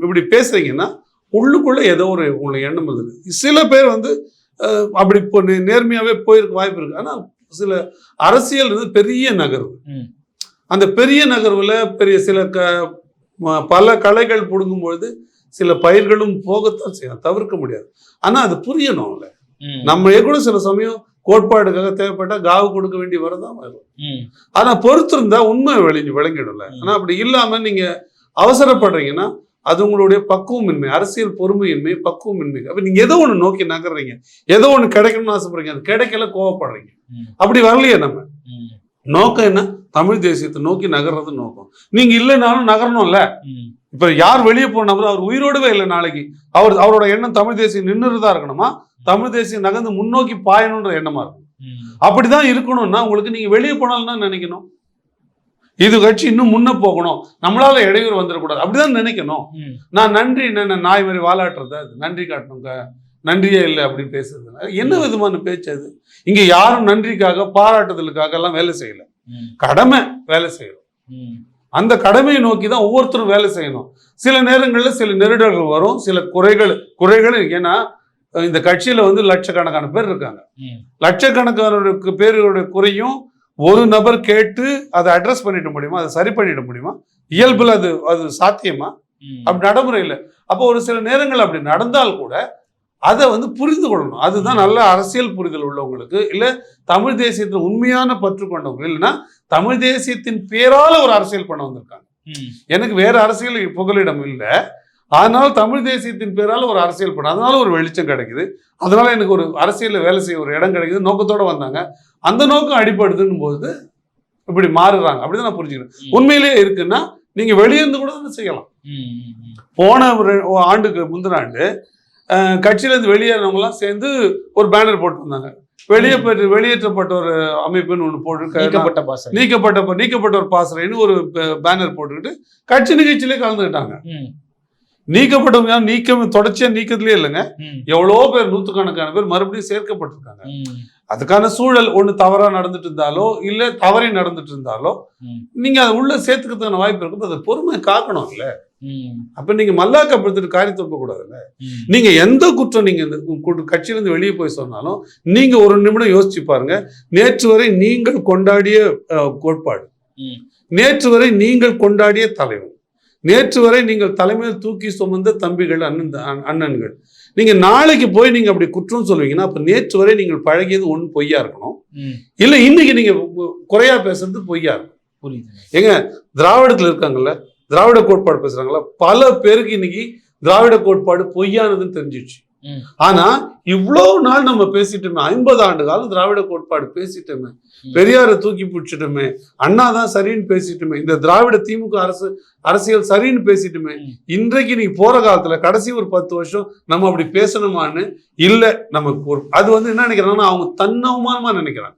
Speaker 1: இப்படி பேசுறீங்கன்னா உள்ளுக்குள்ள ஏதோ ஒரு உங்களுக்கு எண்ணம் இருக்குது சில பேர் வந்து அப்படி நேர்மையாவே போயிருக்க வாய்ப்பு இருக்கு. ஆனா சில அரசியல் வந்து பெரிய நகர்வு. அந்த பெரிய நகர்வுல பெரிய சில க பல கலைகள் பிடுங்கும்பொழுது சில பயிர்களும் போகத்தான் செய்யலாம் தவிர்க்க முடியாது. ஆனா அது புரியணும்ல
Speaker 2: ம்.
Speaker 1: நம்ம கூட சில சமயம் கோட்பாடுக்காக தேவைப்பட்டா காவு கொடுக்க வேண்டி வரதான் வரும்.
Speaker 2: ம்.
Speaker 1: ஆனா பொறுத்திருந்தா உண்மை விளங்கி விளங்கிடும்ல. ஆனா அப்படி இல்லாம நீங்க அவசரப்படுறீங்கன்னா அது உங்களுடைய பக்குவமின்மை அரசியல் பொறுமையின்மை பக்குவமின்மை. அப்ப நீங்க ஏதோ ஒண்ணு நோக்கி நகர்றீங்க. ஏதோ ஒண்ணு கிடைக்கணும்னு ஆசைப்படுறீங்க. அது கிடைக்கல கோவப்படுறீங்க. அப்படி வரலையே நம்ம. நோக்கம் என்ன? தமிழ் தேசியத்தை நோக்கி நகர்றது நோக்கம். நீங்க இல்லைனாலும் நகரணும்ல. இப்ப யார் வெளியே போன நபர் அவர் உயிரோடவே இல்லை நாளைக்கு. அவர் அவரோட எண்ணம் தமிழ் தேசியம் நின்றுதான் இருக்கணுமா? தமிழ் தேசியம் நகர்ந்து முன்னோக்கி பாயணுன்ற எண்ணமா இருக்கும். அப்படிதான் இருக்கணும்னா உங்களுக்கு நீங்க வெளியே போனாலும் தான் நினைக்கணும். இது கட்சி இன்னும் முன்ன போகணும். நம்மளால இடையூறு வந்துடக்கூடாது. அப்படிதான் நினைக்கணும். நான் நன்றி என்ன நாய் மாதிரி வாலாட்டுறது அது நன்றி காட்டணுங்க நன்றியே இல்லை அப்படின்னு பேசுறது. என்ன விதமான பேச்சு அது? இங்க யாரும் நன்றிக்காக பாராட்டுதலுக்காக எல்லாம் வேலை செய்யல. கடமை வேலை செய்யணும். அந்த கடமையை நோக்கி தான் ஒவ்வொருத்தரும் வேலை செய்யணும். சில நேரங்களில் சில நெருடல்கள் வரும் சில குறைகள் குறைகள் ஏன்னா இந்த கட்சியில வந்து லட்சக்கணக்கான பேர் இருக்காங்க.
Speaker 2: ம்.
Speaker 1: லட்சக்கணக்கான பேரோட குறையும் ஒரு நபர் கேட்டு அதை அட்ரஸ் பண்ணிட முடியுமா அதை சரி பண்ணிட முடியுமா? இயல்புல அது அது சாத்தியமா. அப்படி நடைமுறை இல்லை அப்போ ஒரு சில நேரங்கள் அப்படி நடந்தால் கூட அதை வந்து புரிந்து கொள்ளணும். அதுதான் நல்ல அரசியல் புரிதல் உள்ளவங்களுக்கு இல்லை தமிழ் தேசியத்தில் உண்மையான பற்று கொண்டவங்க இல்லைன்னா தமிழ் தேசியத்தின் பேரால ஒரு அரசியல் பண்ண வந்திருக்காங்க. எனக்கு வேற அரசியல் புகலிடம் இல்லை. அதனால தமிழ் தேசியத்தின் பேரால ஒரு அரசியல் பண்ண அதனால ஒரு வெளிச்சம் கிடைக்குது. அதனால எனக்கு ஒரு அரசியல்ல வேலை செய்ய ஒரு இடம் கிடைக்குது நோக்கத்தோட வந்தாங்க. அந்த நோக்கம் அடிபடுதுன்னு போது இப்படி மாறுறாங்க. அப்படிதான் நான் புரிஞ்சுக்கிறேன். உண்மையிலேயே இருக்குன்னா நீங்க வெளியே இருந்து கூட செய்யலாம். போன ஒரு ஆண்டுக்கு முந்தின ஆண்டு அஹ், கட்சியில இருந்து வெளியேறவங்கலாம் சேர்ந்து ஒரு பேனர் போட்டு வந்தாங்க வெளியே போயிட்டு வெளியேற்றப்பட்ட ஒரு அமைப்புன்னு ஒன்று போட்டு
Speaker 2: நீக்கப்பட்ட பாசறை
Speaker 1: நீக்கப்பட்ட நீக்கப்பட்ட ஒரு பாசறைன்னு ஒரு பேனர் போட்டுக்கிட்டு கட்சி நிகழ்ச்சியிலே கலந்துக்கிட்டாங்க. நீக்கப்பட்டவங்க நீக்கம் தொடர்ச்சியா நீக்கத்திலே இல்லைங்க. எவ்வளோ பேர் நூற்றுக்கணக்கான பேர் மறுபடியும் சேர்க்கப்பட்டிருக்காங்க. அதுக்கான சூழல் ஒன்று தவறா நடந்துட்டு இருந்தாலோ இல்லை தவறி நடந்துட்டு இருந்தாலோ. நீங்க அதை உள்ள சேர்த்துக்கிறதுக்கான வாய்ப்பு இருக்கும் அதை பொறுமை காக்கணும் இல்ல. அப்ப நீங்க மல்லாக்கப்படுத்திட்டு காரியம் தப்ப கூடாதுல்ல. நீங்க எந்த குற்றம் நீங்க கட்சியிலிருந்து வெளியே போய் சொன்னாலும் நீங்க ஒரு நிமிடம் யோசிச்சு பாருங்க. நேற்று வரை நீங்கள் கொண்டாடிய கோட்பாடு. நேற்று வரை நீங்கள் கொண்டாடிய தலைவர் நேற்று வரை நீங்கள் தலைமையில் தூக்கி சுமந்த தம்பிகள் அண்ணன் அண்ண- அண்ணன்கள். நீங்க நாளைக்கு போய் நீங்க அப்படி குற்றம் சொல்லுவீங்கன்னா அப்ப நேற்று வரை நீங்கள் பழகியது ஒன்று பொய்யா இருக்கணும். இல்ல இன்னைக்கு நீங்க குறையா பேசுறது பொய்யா இருக்கும்
Speaker 2: புரியுது
Speaker 1: திராவிடத்துல இருக்காங்கல்ல திராவிட கோட்பாடு பேசுறாங்கல்ல பல பேருக்கு இன்னைக்கு திராவிட கோட்பாடு பொய்யானதுன்னு தெரிஞ்சிடுச்சு
Speaker 2: ம்.
Speaker 1: ஆனா இவ்வளவு நாள் நம்ம பேசிட்டோமே ஐம்பது ஆண்டு காலம் திராவிட கோட்பாடு பேசிட்டோமே. பெரியாரை தூக்கி பிடிச்சிட்டோமே அண்ணா தான் சரின்னு பேசிட்டோமே இந்த திராவிட திமுக அரசு அரசியல் சரின்னு பேசிட்டோமே. இன்றைக்கு நீ போற காலத்துல கடைசி ஒரு பத்து வருஷம் நம்ம அப்படி பேசணுமான்னு இல்ல நமக்கு அது வந்து என்ன நினைக்கிறாங்கன்னா அவங்க தன்னவமானமா நினைக்கிறாங்க.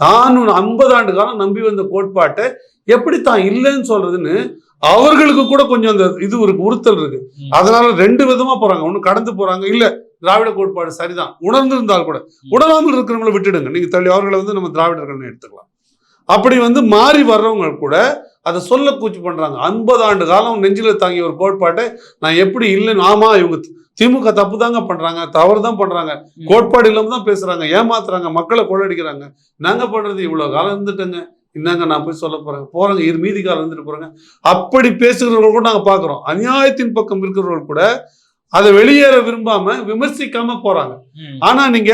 Speaker 1: தான் ஐம்பது ஆண்டு காலம் நம்பி வந்த கோட்பாட்டை எப்படி தான் இல்லைன்னு சொல்றதுன்னு அவர்களுக்கு கூட கொஞ்சம் அந்த இது இருக்கு உறுத்தல் இருக்கு. அதனால ரெண்டு விதமா போறாங்க. ஒண்ணு கடந்து போறாங்க. இல்ல திராவிட கோட்பாடு சரிதான். உணர்ந்திருந்தால் கூட உணராமல் இருக்கிறவங்களை விட்டுடுங்க. நீங்க தள்ளி அவர்களை வந்து நம்ம திராவிடர்கள்னு எடுத்துக்கலாம். அப்படி வந்து மாறி வர்றவங்க கூட அதை சொல்ல கூச்சி பண்றாங்க. ஐம்பது ஆண்டு காலம் நெஞ்சில தாங்கிய ஒரு கோட்பாட்டை நான் எப்படி இல்லைன்னு ஆமா இவங்க திமுக தப்பு தாங்க பண்றாங்க. தவறு தான் பண்றாங்க. கோட்பாடு இல்லாம தான் பேசுறாங்க. ஏமாத்துறாங்க. மக்களை கொள்ளடிக்கிறாங்க. நாங்க பண்றது இவ்வளவு காலம் இருந்துட்டேங்க. இன்னாங்க நான் போய் சொல்ல போறேன். போறாங்க இரு மீதி காலம் இருந்துட்டு போறாங்க. அப்படி பேசுகிறவர்கள் கூட நாங்க பாக்குறோம் அநியாயத்தின் பக்கம் இருக்கிறவர்கள் கூட அதை வெளியேற விரும்பாம விமர்சிக்காம போறாங்க. ஆனா நீங்க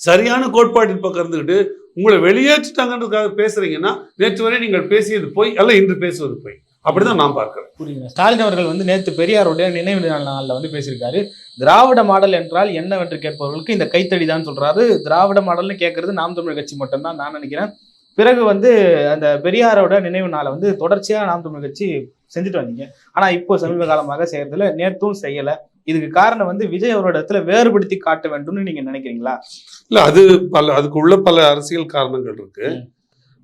Speaker 1: சரியான கோட்பாட்டின் பக்கம் இருந்துகிட்டு உங்களை வெளியேற்றிட்டாங்கன்றதுக்காக பேசுறீங்கன்னா நேற்று வரை நீங்கள் பேசியது போய் அல்ல இன்று பேசுவது போய். அப்படிதான் நான் பார்க்கிறேன்.
Speaker 2: புரியுது ஸ்டாலின் அவர்கள் வந்து நேற்று பெரியாருடைய நினைவு நாளில் வந்து பேசியிருக்காரு. திராவிட மாடல் என்றால் என்னவென்று கேட்பவர்களுக்கு இந்த கைத்தடி தான் சொல்றாரு. திராவிட மாடல்னு கேட்கறது நாம் தமிழ் கட்சி மட்டும்தான் நான் நினைக்கிறேன். பிறகு வந்து அந்த பெரியாரோட நினைவு நாளை வந்து தொடர்ச்சியா நாம் தமிழ் கட்சி செஞ்சுட்டு வந்தீங்க ஆனா இப்போ சமீப காலமாக செய்யறதுல நேற்றும் செய்யல இதுக்கு காரணம் வந்து விஜய் அவரோட இடத்துல வேறுபடுத்தி காட்ட வேண்டும்னு நீங்க நினைக்கிறீங்களா
Speaker 1: இல்ல அது பல அதுக்கு உள்ள பல அரசியல் காரணங்கள் இருக்கு.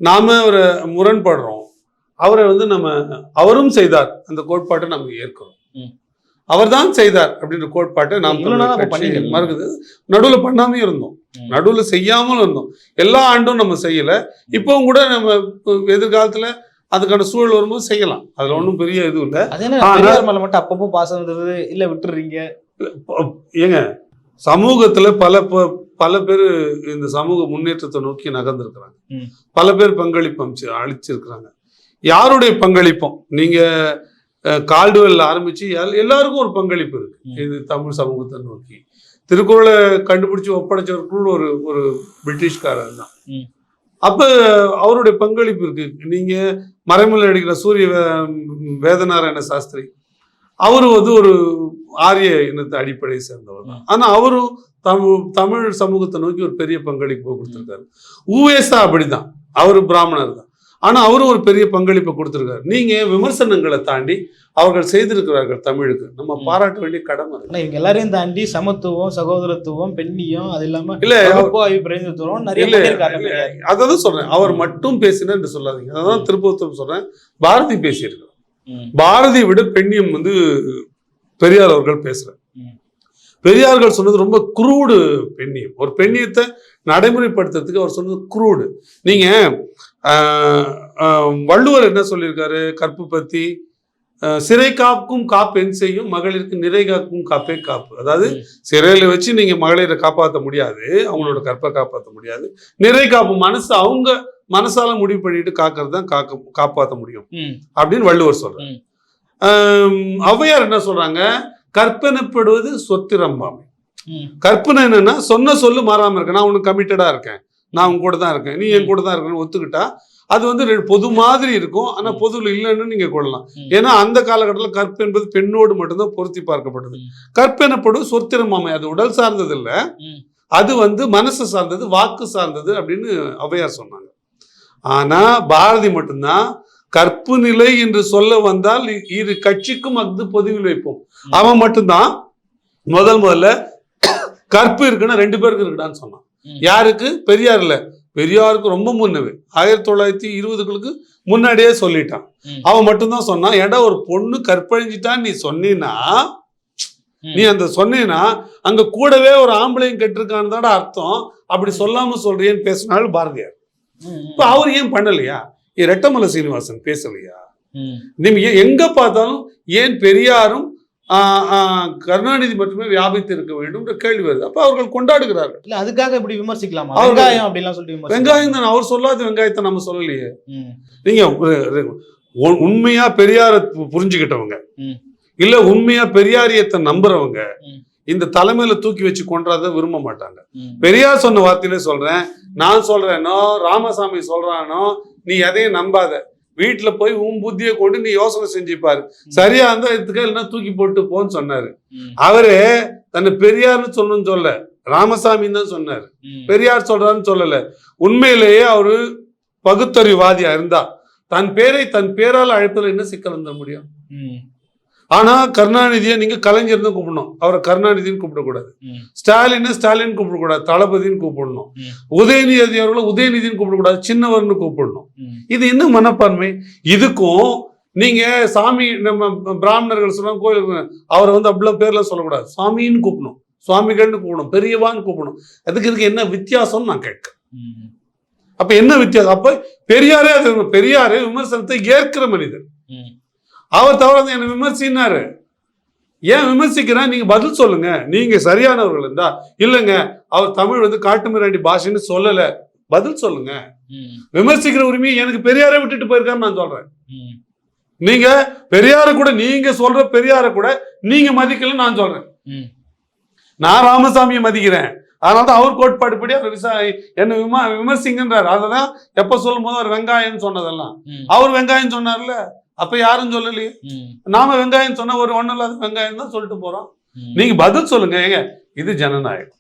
Speaker 1: நாம ஒரு முரண்படுறோம் அவரை வந்து நம்ம அவரும் செய்தார் அந்த கோட்பாட்டை நம்ம ஏற்கிறோம்
Speaker 2: ம்.
Speaker 1: அவர்தான் செய்தார் அப்படின்ற கோட்பாட்டை நாம். மறுக்குது நடுவுல பண்ணாமே இருந்தோம். நடுவுல செய்யாமலும் இருந்தோம். எல்லா ஆண்டும் நம்ம செய்யல. இப்பவும் கூட நம்ம எதிர்காலத்துல அதுக்கான சூழல் வரும்போது செய்யலாம். அதுல ஒன்றும் பெரிய இது இல்லை.
Speaker 2: மேல மட்டும் அப்பப்போ பாசம் இருந்தது இல்ல விட்டுறீங்க?
Speaker 1: ஏங்க சமூகத்துல பல பல பேர் இந்த சமூக முன்னேற்றத்தை நோக்கி நகர்ந்திருக்கிறாங்க. பல பேர் பங்களிப்பு அமைச்சு அளிச்சிருக்கிறாங்க. யாருடைய பங்களிப்பும்? நீங்க அஹ், கால்டுவெல்ல ஆரம்பிச்சு எல்- எல்லாருக்கும் ஒரு பங்களிப்பு இருக்கு. இது தமிழ் சமூகத்தை நோக்கி. திருக்குறளை கண்டுபிடிச்சு ஒப்படைச்சவர்கள் ஒரு ஒரு பிரிட்டிஷ்காரர் தான். அப்ப அவருடைய பங்களிப்பு இருக்கு. நீங்க மறைமலை அடிக்கிற சூரிய வேதநாராயண சாஸ்திரி அவரு வந்து ஒரு ஆரிய இனத்தை அடிப்படையை சேர்ந்தவர் தான். ஆனா அவரும் தமிழ் தமிழ் சமூகத்தை நோக்கி ஒரு பெரிய பங்களிப்பு கொடுத்திருக்காரு. ஊவேசா அப்படிதான். அவரு பிராமணர் தான். ஆனா அவரும் ஒரு பெரிய பங்களிப்பை கொடுத்திருக்காரு. நீங்க விமர்சனங்களை தாண்டி அவர்கள் செய்திருக்கிறார்கள் தமிழுக்கு? நம்ம. பாராட்ட வேண்டிய கடமை
Speaker 2: ஆனா இவங்க எல்லாரையும் தாண்டி சமத்துவம் சகோதரத்துவம் பெண்ணியம் அது இல்லாம
Speaker 1: இல்ல
Speaker 2: பிரதிநிதித்துவம் நிறைய
Speaker 1: இல்ல, இல்ல,
Speaker 2: பெரியார்.
Speaker 1: அதான் சொல்றேன். அவர் மட்டும் பேசினா என்று சொல்லாதீங்க. அதான் திருப்பத்தூர் சொல்றேன். பாரதி பேசியிருக்கிறார். பாரதி விட பெண்ணியம் வந்து பெரியார் அவர்கள் பேசுறார்
Speaker 2: ம்.
Speaker 1: பெரியார்கள் சொன்னது ரொம்ப குரூடு பெண்ணியம். ஒரு பெண்ணியத்தை நடைமுறைப்படுத்துறதுக்கு அவர் சொன்னது குரூடு. நீங்க ஆஹ், ஆஹ், வள்ளுவர் என்ன சொல்லியிருக்காரு? கற்பு ஆஹ், சிறை காக்கும் காப்பெண் செய்யும் மகளிருக்கு நிறை காக்கும் காப்பே காப்பு. அதாவது. சிறையில வச்சு நீங்க மகளிரை காப்பாற்ற முடியாது அவங்களோட கற்பை காப்பாற்ற முடியாது. நிறை காப்பு மனசு அவங்க மனசால முடிவு பண்ணிட்டு காக்கிறது தான் காக்க காப்பாற்ற முடியும். அப்படின்னு வள்ளுவர் சொல்றாரு. ஔவையார் என்ன சொல்றாங்க? கற்பனைப்படுவது சொத்திரம்பாமை. கற்பனை என்னன்னா சொன்ன சொல்லு மாறாம இருக்க. நான் உனக்கு கமிட்டடா இருக்கேன். நான் உன் கூட தான் இருக்கேன் நீ என் கூட தான் இருக்கேன்னு ஒத்துக்கிட்டா அது வந்து பொது மாதிரி இருக்கும் ஆனா
Speaker 2: ம்.
Speaker 1: பொதுவில் இல்லைன்னு நீங்க கொள்ளலாம். ஏன்னா அந்த காலகட்டத்தில் கற்பு என்பது பெண்ணோடு மட்டும்தான் பொருத்தி பார்க்கப்பட்டது
Speaker 2: ம்.
Speaker 1: கற்பெனப்படும் சொத்திரமாமை அது உடல் சார்ந்தது இல்ல. அது வந்து மனசு சார்ந்தது வாக்கு சார்ந்தது அப்படின்னு ஔவையார் சொன்னாங்க ஆனா பாரதி மட்டும்தான் கற்பு நிலை என்று சொல்ல வந்தால் இரு கட்சிக்கும் அது பொதுவில் வைப்போம். அவன் மட்டும்தான் முதல் முதல்ல கற்பு இருக்குன்னா ரெண்டு பேருக்கு இருக்குடான்னு சொன்னான். யாருக்கு? பெரியார் இல்ல பெரியாருக்கு ரொம்ப முன்னவே. ஆயிரத்தி தொள்ளாயிரத்தி இருபதுகளுக்கு முன்னாடியே சொல்லிட்டான். அவன் மட்டும்தான் சொன்னான் ஏன்டா ஒரு பொண்ணு கற்பழிஞ்சிட்டான்னு நீ சொன்னீன்னா. நீ அந்த சொன்னீன்னா அங்க கூடவே ஒரு ஆம்பளையும் கெட்டிருக்கான்னு தான்டா அர்த்தம். அப்படி சொல்லாம சொல்றியேன்னு பேசினாலும் பாரதியார். இப்ப அவர் ஏன் பண்ணலையா? ரெட்டமலை சீனிவாசன் பேசலையா. நீங்க எங்க பார்த்தாலும் ஏன் பெரியாரும் கருணாநிதி மட்டுமே வியாபித்து இருக்க வேண்டும்ன்ற கேள்வி வருது அப்ப அவர்கள் கொண்டாடுகிறார்கள்
Speaker 2: இல்ல அதுக்காக இப்படி விமர்சிக்கலாமா வெங்காயம் அப்படிலாம்?
Speaker 1: வெங்காயம் தான் அவர் சொல்லாத வெங்காயத்தை நம்ம சொல்லலையே. நீங்க உண்மையா பெரியார புரிஞ்சுக்கிட்டவங்க. இல்ல உண்மையா பெரியாரியத்தை நம்புறவங்க. இந்த தலைமையில தூக்கி வச்சு கொண்டாத விரும்ப மாட்டாங்க. பெரியார் சொன்ன வார்த்தையிலே சொல்றேன் நான் சொல்றேனோ ராமசாமி சொல்றானோ நீ எதையும் நம்பாத வீட்டுல போய் உன் புத்தியை கொண்டு நீ யோசனை செஞ்சு பாரு சரியா இருந்தா எடுத்துக்க இல்லைன்னா தூக்கி போட்டு போன்னு சொன்னாரு. அவரு தன்னை பெரியார்னு சொல்லணும்னு சொல்ல ராமசாமின்னு தான் சொன்னாரு. பெரியார் சொல்றாருன்னு சொல்லல. உண்மையிலேயே அவரு பகுத்தறிவாதியா இருந்தா தன் பேரை தன் பேரால் அழைப்பதில் என்ன சிக்கல் வந்துட முடியும்? ஆனா கருணாநிதியை நீங்க கலைஞர் தான் கூப்பிடணும். அவரை கருணாநிதினு கூப்பிடக்கூடாது. ஸ்டாலினை ஸ்டாலின் கூப்பிடக்கூடாது. தளபதினு கூப்பிடணும். உதயநிதி அவர்களை உதயநிதினு கூப்பிடக்கூடாது. சின்னவர்னு கூப்பிடணும். இது என்ன மனப்பான்மை? இதுக்கும் நீங்க சாமி நம்ம பிராமணர்கள் சொல்றாங்க கோயிலுக்கு அவரை வந்து அப்படிலாம் பேர்ல சொல்லக்கூடாது. சாமின்னு கூப்பிடணும். சுவாமிகள்னு கூப்பிடணும். பெரியவான்னு கூப்பிடணும். அதுக்கு இதுக்கு என்ன வித்தியாசம்னு நான் கேட்கிறேன்.
Speaker 2: ம்.
Speaker 1: அப்ப என்ன வித்தியாசம்? அப்ப பெரியாரே அது பெரியாரே விமர்சனத்தை ஏற்கிற மனிதர்.
Speaker 2: ம்.
Speaker 1: அவர் தவிர என்னை விமர்சினாரு. ஏன் விமர்சிக்கிறேன் நீங்க பதில் சொல்லுங்க. நீங்க சரியானவர்கள் இருந்தா. இல்லைங்க அவர் தமிழ் வந்து காட்டுமிராண்டி பாஷைன்னு சொல்லல. பதில் சொல்லுங்க. விமர்சிக்கிற உரிமையை எனக்கு பெரியாரே விட்டுட்டு போயிருக்காருன்னு நான் சொல்றேன். நீங்க பெரியார கூட நீங்க சொல்ற பெரியார கூட நீங்க மதிக்கல நான் சொல்றேன். நான் ராமசாமியை மதிக்கிறேன். அதனால தான் அவர் கோட்பாடுபடி அவர் விசா என்ன விமா விமர்சிங்கன்றார். அததான் எப்ப சொல்லும் போது அவர் வெங்காயம்னு சொன்னதெல்லாம். அவர் வெங்காயம் சொன்னார்ல. அப்ப யாரும் சொல்லலையே. நாம வெங்காயம் சொன்னா ஒரு ஒண்ணு இல்லாத வெங்காயம் தான் சொல்லிட்டு போறோம். நீங்க பதில் சொல்லுங்க. ஏங்க இது ஜனநாயகம்.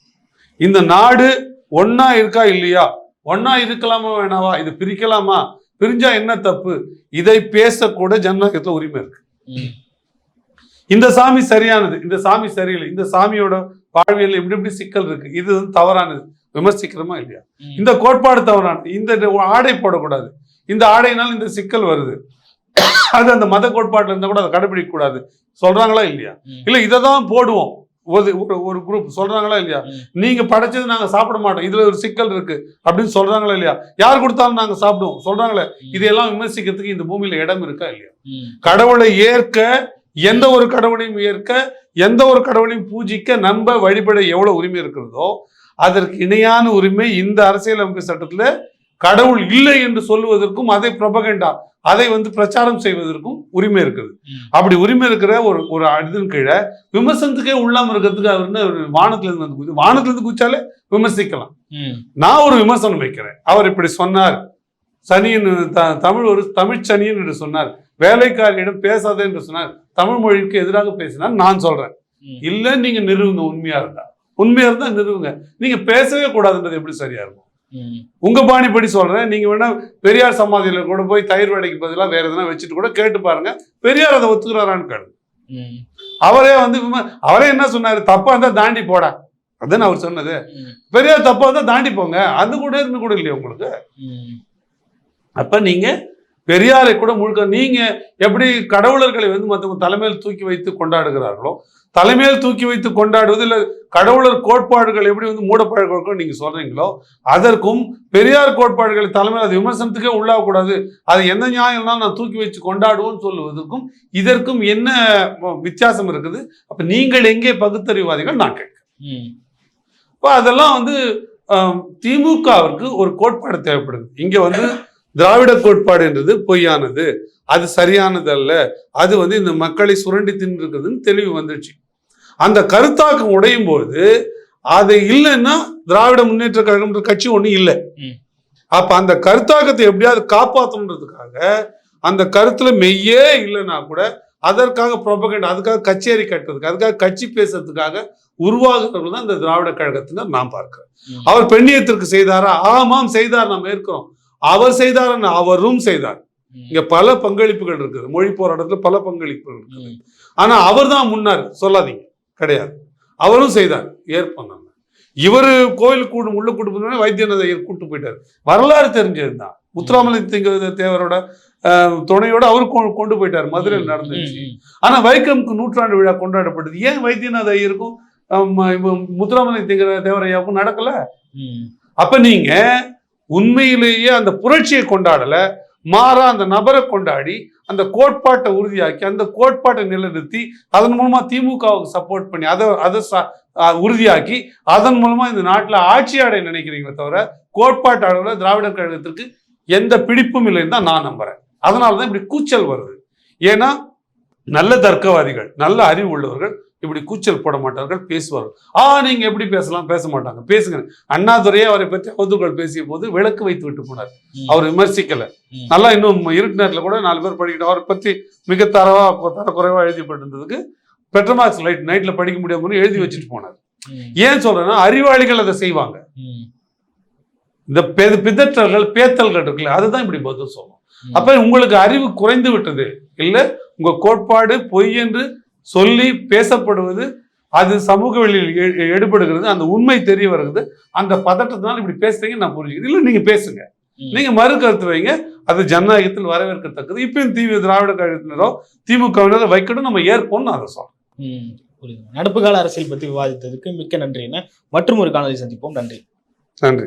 Speaker 1: இந்த நாடு ஒண்ணா இருக்கா இல்லையா? ஒண்ணா இருக்கலாமா வேணாவா? இது பிரிக்கலாமா? பிரிஞ்சா என்ன தப்பு? இதை பேசக்கூட ஜனநாயகத்துல உரிமை இருக்கு. இந்த சாமி சரியானது. இந்த சாமி சரியில்லை. இந்த சாமியோட வாழ்வியல் இப்படி இப்படி சிக்கல் இருக்கு. இது வந்து தவறானது. விமர்சிக்கிறோமா இல்லையா. இந்த கோட்பாடு தவறானது. இந்த ஆடை போடக்கூடாது. இந்த ஆடையினால் இந்த சிக்கல் வருது. அது அந்த மத கோட்பாட்டுல இருந்தா கூட அதை கடைபிடிக்க கூடாது சொல்றாங்களா இல்லையா. இல்ல இதை தான் போடுவோம். ஒரு ஒரு- குரூப் சொல்றாங்களா இல்லையா. நீங்க படைச்சது நாங்க சாப்பிட மாட்டோம். இதுல ஒரு சிக்கல் இருக்கு. அப்படின்னு சொல்றாங்களா இல்லையா? யார் கொடுத்தாலும் நாங்க சாப்பிடுவோம். சொல்றாங்களே. இதையெல்லாம் விமர்சிக்கிறதுக்கு இந்த பூமியில இடம் இருக்கா இல்லையா. கடவுளை ஏற்க எந்த ஒரு கடவுளையும் ஏற்க எந்த ஒரு கடவுளையும் பூஜிக்க நம்ப வழிபட எவ்வளவு உரிமை இருக்கிறதோ அதற்கு இணையான உரிமை இந்த அரசியலமைப்பு சட்டத்துல கடவுள் இல்லை என்று சொல்லுவதற்கும் அதை ப்ரொபகண்டா அதை வந்து பிரச்சாரம் செய்வதற்கும் உரிமை இருக்குது. அப்படி உரிமை இருக்கிற ஒரு ஒரு இதன் கீழே விமர்சனத்துக்கே உள்ளாம இருக்கிறதுக்கு அவர் என்ன வானத்துல இருந்து வந்து குதி- வானத்துல இருந்து குதிச்சாலே விமர்சிக்கலாம். நான் ஒரு விமர்சனம் வைக்கிறேன். அவர் இப்படி சொன்னார். சனியின் த- தமிழ் ஒரு தமிழ் சனியன் என்று சொன்னார். வேலைக்காரியிடம் பேசாதே என்று சொன்னார். தமிழ் மொழிக்கு எதிராக பேசினார் நான் சொல்றேன். இல்ல நீங்க நிறுவுங்க உண்மையா இருந்தா. உண்மையா இருந்தா நிறுவுங்க. நீங்க பேசவே கூடாதுன்றது எப்படி சரியா இருக்கும். உங்க பாணிப்படி சொல்றேன். நீங்க வேணா பெரியார் சமாதியில கூட போய் தயிர் வடைக்கு பதிலா வேற எதனா வச்சுட்டு கூட கேட்டு பாருங்க. பெரியார் அதை ஒத்துக்கிறாரான்னு
Speaker 2: ம்.
Speaker 1: அவரே வந்து அவரே என்ன சொன்னாரு? தப்பா இருந்தா தாண்டி போடா. அதுன்னு அவர் சொன்னது. பெரியார் தப்பா இருந்தா தாண்டி போங்க. அது கூட இருந்து கூட இல்லையா உங்களுக்கு. அப்ப நீங்க பெரியாரை கூட முழுக்க நீங்க எப்படி கடவுளர்களை வந்து மற்றவங்க தலைமையில் தூக்கி வைத்து கொண்டாடுகிறார்களோ தலைமையில் தூக்கி வைத்து கொண்டாடுவது இல்ல கடவுளர் கோட்பாடுகள் எப்படி வந்து மூடப்பழக்கம் நீங்க சொல்றீங்களோ அதற்கும் பெரியார் கோட்பாடுகளை தலைமையில் அது விமர்சனத்துக்கே உள்ளாகக்கூடாது. அது எந்த நியாயம்னா நான் தூக்கி வச்சு கொண்டாடுவோம்னு சொல்லுவதற்கும் இதற்கும் என்ன வித்தியாசம் இருக்குது? அப்ப நீங்கள் எங்கே பகுத்தறிவாதிகள் நான் கேட்கிறேன். இப்போ அதெல்லாம் வந்து திமுகவிற்கு ஒரு கோட்பாடு தேவைப்படுது. இங்க வந்து திராவிட கோட்பாடு என்றது பொய்யானது. அது சரியானது அல்ல அது வந்து இந்த மக்களை சுரண்டி தின்றுக்குதுன்னு தெளிவு வந்துடுச்சு அந்த கருத்தாக்கம் உடையும் போது அது இல்லைன்னா திராவிட முன்னேற்ற கழகம்ன்ற கட்சி ஒன்றும் இல்லை. அப்ப அந்த கருத்தாக்கத்தை எப்படியாவது காப்பாற்றணுன்றதுக்காக அந்த கருத்துல மெய்யே இல்லைன்னா கூட அதற்காக ப்ரொபகண்ட் அதுக்காக கச்சேரி கட்டுறதுக்கு அதுக்காக கட்சி பேசுறதுக்காக உருவாகுறவர்கள் தான் இந்த திராவிட கழகத்தினர் நான் பார்க்கிறேன். அவர் பெண்ணியத்திற்கு செய்தாரா? ஆமாம் செய்தார். நாம் ஏற்கிறோம். அவர் செய்தார் அவரும் செய்தார். இங்க பல பங்களிப்புகள் இருக்குது. மொழி போராட்டத்துல பல பங்களிப்புகள் இருக்குது. ஆனா அவர் தான் முன்னார் சொல்லாதீங்க. கிடையாது. அவரும் செய்தார். நம்ம. இவர் கோயில் கூடு உள்ள கூட்டு போனோடனே வைத்தியநாத கூட்டு போயிட்டார். வரலாறு தெரிஞ்சது தான். முத்துராமலிங்க திங்க தேவரோட துணையோட அவர் கொண்டு போயிட்டார். மதுரையில் நடந்துச்சு. ஆனா வைக்கம்க்கு நூற்றாண்டு விழா கொண்டாடப்பட்டது ஏன் வைத்தியநாத ஐயருக்கும் முத்துராமலிங்க திங்க தேவரையாவுக்கும் நடக்கல. அப்ப நீங்க உண்மையிலேயே அந்த புரட்சியை கொண்டாடல மாறா அந்த நபரை கொண்டாடி அந்த கோட்பாட்டை உறுதியாக்கி அந்த கோட்பாட்டை நிலைநிறுத்தி அதன் மூலமா திமுகவுக்கு சப்போர்ட் பண்ணி அதை அதை உறுதியாக்கி அதன் மூலமா இந்த நாட்டில் ஆட்சியாடை நினைக்கிறீங்களே தவிர கோட்பாட்டு அளவில் திராவிடர் கழகத்திற்கு எந்த பிடிப்பும் இல்லைன்னு தான் நான் நம்புறேன். அதனாலதான் இப்படி கூச்சல் வருது. ஏன்னா நல்ல தர்க்கவாதிகள் நல்ல அறிவு உள்ளவர்கள் இப்படி கூச்சல் போட மாட்டார்கள் பேசுவார்கள். ஆ நீங்க எப்படி பேசலாம்? பேச மாட்டாங்க. பேசுங்க. அண்ணாதுரையே அவரை பற்றி அவதூறுகள் பேசிய போது விளக்கு வைத்து விட்டு போனார். அவர் விமர்சிக்கல. நல்லா இன்னும் இருட்டு நேரத்தில் கூட நாலு பேர் படிக்கணும் அவரை பற்றி மிக தரவா தரக்குறைவா எழுதிப்பட்டிருந்ததுக்கு பெட்ரமாக்ஸ் லைட் நைட்ல படிக்க முடியாமனு எழுதி வச்சுட்டு போனார். ஏன் சொல்றேன்னா அறிவாளிகள் அதை செய்வாங்க. இந்த பிதற்றல்கள் பேத்தல்கள் இருக்குல்ல அதுதான் இப்படி பதில் சொல்லும். அப்ப உங்களுக்கு அறிவு குறைந்து விட்டது. இல்ல உங்க கோட்பாடு பொய் என்று சொல்லி பேசப்படுவது அது சமூக வெளியில் எடுபடுகிறது அந்த உண்மை தெரிய வருகிறது அந்த பதட்டத்தினால இப்படி பேசுறீங்க நான் புரிஞ்சுக்கிறேன். இல்ல நீங்க பேசுங்க. நீங்க மறு கருத்து வைங்க அது ஜனநாயகத்தில் வரவேற்கத்தக்கது. இப்பயும் தீவி திராவிட கழகத்தினரோ திமுகவினரோ வைக்கணும் நம்ம ஏற்போம்னு அதை சொல்றேன்.
Speaker 2: ம். புரியுது. நடப்பு கால அரசியல் பத்தி விவாதித்ததுக்கு மிக்க நன்றி என்ன மற்றும் ஒரு காணொலி சந்திப்போம். நன்றி.
Speaker 1: நன்றி.